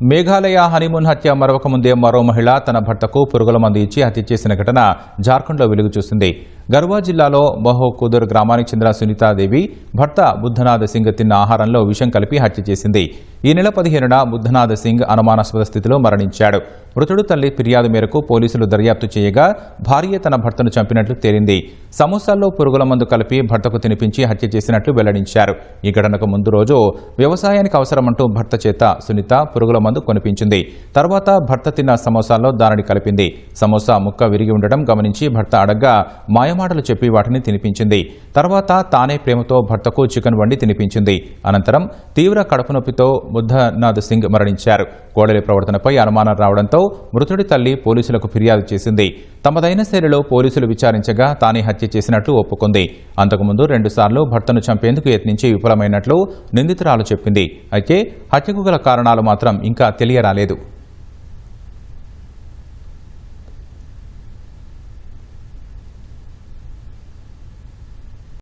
Meghalaya honeymoon హత్య మరొక ముందే మరో మహిళ తన భర్తకు పురుగుల మందు ఇచ్చి హత్య చేసిన ఘటన జార్ఖండ్లో వెలుగు చూసింది గర్వా జిల్లాలో బహోకుదుర్ గ్రామానికి చెందిన సునీతాదేవి భర్త బుద్ధనాథ్ సింగ్ తిన్న ఆహారంలో విషం కలిపి హత్య చేసింది. ఈ నెల పదిహేనున బుద్ధనాథ్ సింగ్ అనుమానాస్పద స్థితిలో మరణించాడు. మృతుడు తల్లి ఫిర్యాదు మేరకు పోలీసులు దర్యాప్తు చేయగా భార్య తన భర్తను చంపినట్లు తేలింది. సమోసాల్లో పురుగుల మందు కలిపి భర్తకు తినిపించి హత్య చేసినట్లు వెల్లడించారు. ఈ ఘటనకు ముందు రోజు వ్యవసాయానికి అవసరమంటూ భర్త చేత సునీత పురుగుల మందు కొనిపించింది. తర్వాత భర్త తిన్న సమోసాల్లో దానిని కలిపింది. సమోసా ముక్క విరిగి ఉండడం గమనించి భర్త అడగ్గా మాటలు చెప్పి వాటిని తినిపించింది. తర్వాత తానే ప్రేమతో భర్తకు చికెన్ వండి తినిపించింది. అనంతరం తీవ్ర కడుపు నొప్పితో బుద్ధనాథ్ సింగ్ మరణించారు. కోడలి ప్రవర్తనపై అనుమానం రావడంతో మృతుడి తల్లి పోలీసులకు ఫిర్యాదు చేసింది. తమదైన శైలిలో పోలీసులు విచారించగా తానే హత్య చేసినట్లు ఒప్పుకుంది. అంతకుముందు రెండుసార్లు భర్తను చంపేందుకు యత్నించి విఫలమైనట్లు నిందితురాలు చెప్పింది. అయితే హత్యకు గల కారణాలు మాత్రం ఇంకా తెలియరాలేదు.